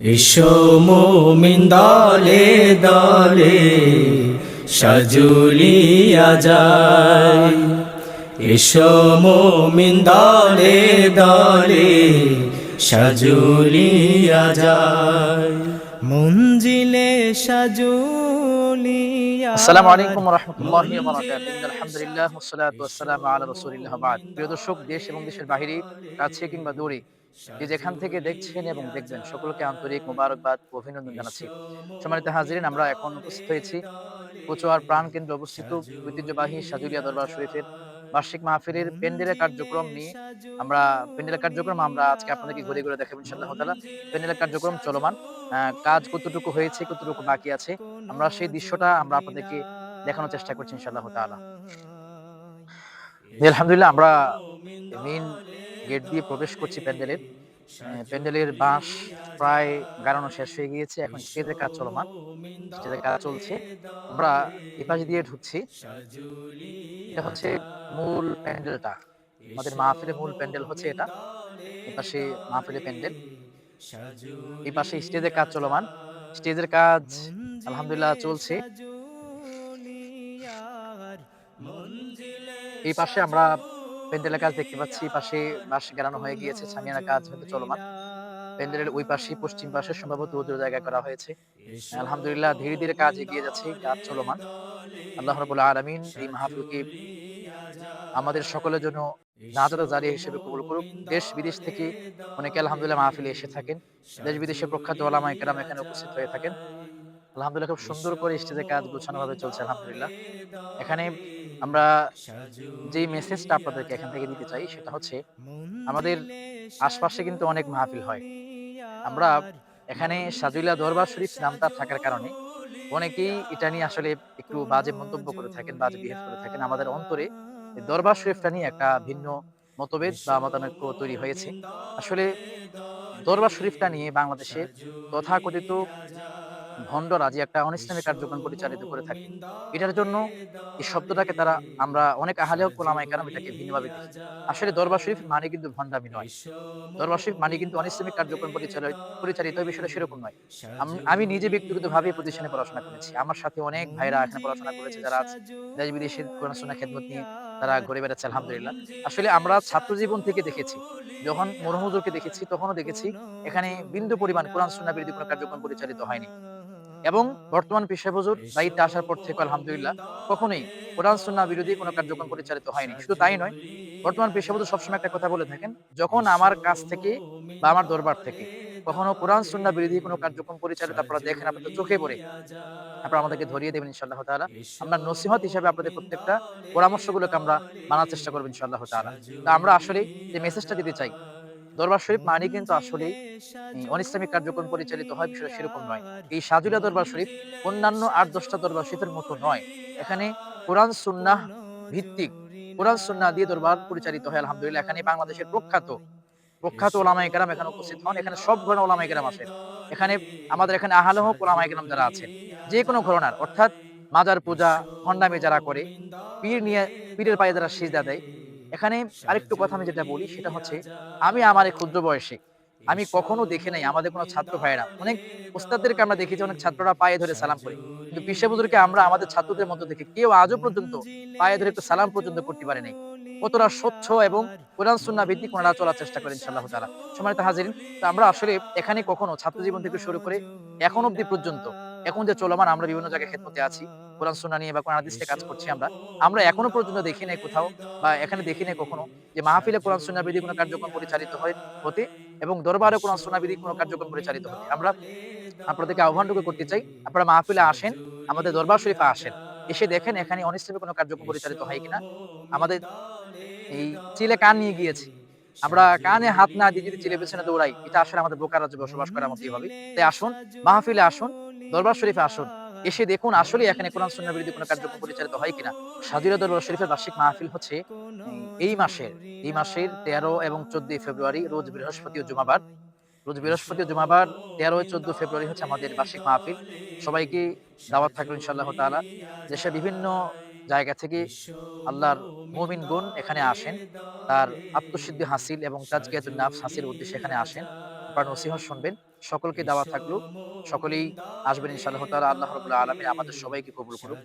এসো মোমিন দলে দলে সাজুলিয়া যায় এসো মোমিন দলে দলে সাজুলিয়া যায় মঞ্জিলে সাজুলিয়া আসসালামু আলাইকুম রহমতুল্লাহি আলহামদুলিল্লাহ ওসসালাতু ওয়াসসালামু আলা রাসূলিল্লাহ বাদ। প্রিয় দর্শক দেশ এবং দেশের বাইরে কাছে কিংবা দূরে যে যেখান থেকে দেখছেন এবং দেখবেন, সকলকে আন্তরিক মোবারকবাদ, অভিনন্দন জানাচ্ছি। সম্মানিত হাজিরিন, আমরা এখন উপস্থিত হয়েছি কোচোয়ার প্রাণ কেন্দ্রে অবস্থিত ঐতিহ্যবাহী সাজুলিয়া দরবার শরীফের বার্ষিক মাহফিলের প্যান্ডেলের কার্যক্রম নিয়ে আমরা প্যান্ডেলের কার্যক্রম আমরা আজকে আপনাদেরকে ঘুরে ঘুরে দেখাবো, ইনশাআল্লাহ তাআলা। প্যান্ডেলের কার্যক্রম চলমান। কাজ কতটুকু হয়েছে, কতটুকু বাকি আছে, আমরা সেই দৃশ্যটা আমরা আপনাদেরকে দেখানোর চেষ্টা করছি, ইনশাআল্লাহ তাআলা। আলহামদুলিল্লাহ, আমরা মেইন গেট দিয়ে প্রবেশ করছি প্যান্ডেলের। প্যান্ডেলের বাঁশ প্রায় গাড়ানো শেষ হয়ে গিয়েছে। এখন স্টেজের কাজ চলমান। স্টেজের কাজ চলছে। আমরা এপাশ দিয়ে ঢুকছি। এটা হচ্ছে মূল প্যান্ডেলটা। আমাদের মাহফিলের মূল প্যান্ডেল হচ্ছে এটা। এপাশে পাশে মাহফিলের প্যান্ডেল। এই পাশে স্টেজের কাজ চলমান। স্টেজের কাজ আলহামদুলিল্লাহ চলছে। এই পাশে আমরা প্যান্ডেলের কাজ দেখতে পাচ্ছি পাশে বাঁশ গেরানো হয়ে গিয়েছে সামিয়ানা কাজ হয়তো চলমান। প্যান্ডেলের ওই পাশে পশ্চিম পাশে সম্ভবত উজুর জায়গা করা হয়েছে। আলহামদুলিল্লাহ, ধীরে ধীরে কাজ এগিয়ে যাচ্ছে, কাজ চলমান। আল্লাহ রাবুল আলমিন এই মাহফিলকে আমাদের সকলের জন্য নাজাদা জারি হিসেবে কবুল করুক। দেশ বিদেশ থেকে অনেকে আলহামদুলিল্লাহ মাহফিলে এসে থাকেন। দেশ বিদেশে প্রখ্যাত ওলামা একরাম এখানে উপস্থিত হয়ে থাকেন। আলহামদুলিল্লাহ খুব সুন্দর করে স্টেজে কাজ গোছানো ভাবে চলছে আলহামদুলিল্লাহ। এখানে আমরা যেই মেসেজটা আপনাদেরকে এখান থেকে দিতে চাই সেটা হচ্ছে আমাদের আশপাশে কিন্তু অনেক মাহফিল হয়। আমরা এখানে সাজুলিয়া দরবার শরীফ নামটা থাকার কারণে অনেকেই এটা নিয়ে আসলে একটু বাজে মন্তব্য করে থাকেন বাজে বিহেভ করে থাকেন। আমাদের অন্তরে দরবার শরীফটা নিয়ে একটা ভিন্ন মতভেদ বা মতানৈক্য তৈরি হয়েছে। আসলে দরবার শরীফটা নিয়ে বাংলাদেশে তথাকথিত ভণ্ডরা যে একটা অনিসলামী কার্যক্রম পরিচালিত করে থাকে। এটার জন্য এই শব্দটাকে তারা আমরা অনেক আহালেও কোলামাই কারণ এটাকে ভিন্নভাবে দেখি। আসলে দরবার শরীফ মানে কিন্তু ভণ্ডামি নয়। দরবার শরীফ মানে কিন্তু অনিসলামিক কার্যক্রম পরিচালিত পরিচালিত বিষয়টা সেরকম নয়। আমি নিজে ব্যক্তিগতভাবে প্রতিষ্ঠানে পড়াশোনা করেছি। আমার সাথে অনেক ভাইরা এখানে পড়াশোনা করেছে, যারা দেশ বিদেশে পড়াশোনা খেদমত নিয়ে তারা ঘুরে বেড়াচ্ছে, আলহামদুলিল্লাহ। আসলে আমরা ছাত্র জীবন থেকে দেখেছি, যখন মরহুজুরকে দেখেছি, তখনও দেখেছি, এখানে বিন্দু পরিমাণ কোরআন, সুন্নাহ বিরোধী কোনো কার্যক্রম পরিচালিত হয়নি। এবং বর্তমান পেশা হুজুর দায়িত্বে আসার পর থেকে, আলহামদুলিল্লাহ, কখনোই কোরআন সুন্না বিরোধী কোনো কার্যক্রম পরিচালিত হয়নি। শুধু তাই নয়, বর্তমান পেশা হুজুর সবসময় একটা কথা বলে থাকেন, যখন আমার কাছ থেকে বা আমার দরবার থেকে কখনো কোরআন সুন্নাহ বিরোধী কোনো কার্যক্রম পরিচালিত আপনারা দেখেন আপনাদের চোখে পড়ে, আপনারা আমাদেরকে ধরিয়ে দেবেন, ইনশাআল্লাহ তাআলা। আমরা নসিহত হিসেবে আপনাদের প্রত্যেকটা পরামর্শগুলোকে আমরা মানার চেষ্টা করব, ইনশাআল্লাহ তাআলা। তা আমরা আসলে যে মেসেজটা দিতে চাই দরবার শরীফ মানে কিন্তু আসলে অনিসলামিক কার্যক্রম পরিচালিত হয়, বিষয়টা সেরকম নয়। এই সাজুলা দরবার শরীফ অন্যান্য আট দশটা দরবার শরীফের মতো নয়। এখানে কোরআন, সুন্নাহ ভিত্তিক কোরআন, সুন্নাহ দিয়ে দরবার পরিচালিত হয়, আলহামদুলিল্লাহ। এখানে বাংলাদেশের প্রখ্যাত প্রখ্যাত ওলামাই কেরাম এখানে উপস্থিত হন। এখানে সব ধরনের ওলামাই কেরাম আসেন এখানে আমাদের এখানে আহালহ ওলামাই কেরাম যারা আছেন, যে কোনো ঘরনার, অর্থাৎ মাজার পূজা, ভণ্ডামি যারা করে, পীর নিয়ে, পীরের পায়ে যারা সিজদা দেয় এখানে আরেকটু কথা আমি যেটা বলি সেটা হচ্ছে আমি আমার এই ক্ষুদ্র বয়সে আমি কখনো দেখে নাই আমাদের কোনো ছাত্র ভাইয়েরা। অনেক ওস্তাদদেরকে আমরা দেখেছি অনেক ছাত্ররা পায়ে ধরে সালাম করে। কিন্তু পেশাবুজুরকে আমরা আমাদের ছাত্রদের মধ্যে দেখি কেউ আজও পর্যন্ত পায়ে ধরে একটু সালাম পর্যন্ত করতে পারে নাই। কতটা স্বচ্ছ এবং কোরআন সুন্নাহ ভিত্তিক ওনারা চলার চেষ্টা করেন ইনশাআল্লাহ তাআলা। সম্মানিত হাজিরিন তো আমরা আসলে এখানে কখনো ছাত্র জীবন থেকে শুরু করে এখন অবধি পর্যন্ত এখন যে চলমান আমরা বিভিন্ন জায়গায় খেদমতে আছি, কোরআন সুন্নাহ নিয়ে বা কোরআন হাদিসে কাজ করছি আমরা আমরা এখনও পর্যন্ত দেখি নাই কোথাও বা এখানে দেখি নাই কখনো যে মাহফিলে কোরআন সুন্নাহ বিধি কোনো কার্যক্রম পরিচালিত হয়, হতে এবং দরবারে কোরআন সুন্নাহ বিধি কোনো কার্যক্রম পরিচালিত হতে। আমরা আপনাদেরকে আহ্বানটুকু করতে চাই, আপনারা মাহফিলে আসেন, আমাদের দরবার শরীফে আসেন, এসে দেখেন এখানে অনিশ্চিত কোনো কার্যক্রম পরিচালিত হয় কিনা। আমাদের এই চিলে কান নিয়ে গিয়েছি। আমরা কানে হাত না দিয়ে যদি চিলে পেছনে দৌড়াই, এটা আসলে আমাদের বোকার রাজ্যে বসবাস করার মতোই হবে। তাই আসুন, মাহফিলে আসুন দরবার শরীফে আসুন। এসে দেখুন আসলে এখানে কোরআন সুন্নাহ বিরোধী কোনো কার্যক্রম পরিচালিত হয় কিনা। সাজিরা দরবার শরীফের বার্ষিক মাহফিল হচ্ছে এই মাসের এই মাসের তেরো এবং চোদ্দই ফেব্রুয়ারি, রোজ বৃহস্পতি ও জুমাবার। রোজ বৃহস্পতি ও জুমাবার, তেরো চোদ্দ ফেব্রুয়ারি হচ্ছে আমাদের বার্ষিক মাহফিল। সবাইকে দাওয়াত থাকল ইনশাআল্লাহ তাআলা। দেশের বিভিন্ন জায়গা থেকে আল্লাহর মুমিন গুণ এখানে আসেন। তার আত্মসিদ্ধি হাসিল এবং তাজকিয়াতুন নাফস হাসিল উদ্দেশ্যে এখানে আসেন। আপনারা নসিহত শুনবেন। সকলকে দাওয়া থাকল। সকলেই আসবেন ইনশাআল্লাহ তাআলা। আল্লাহ রাব্বুল আলামিন আমাদের সবাইকে কবুল করুন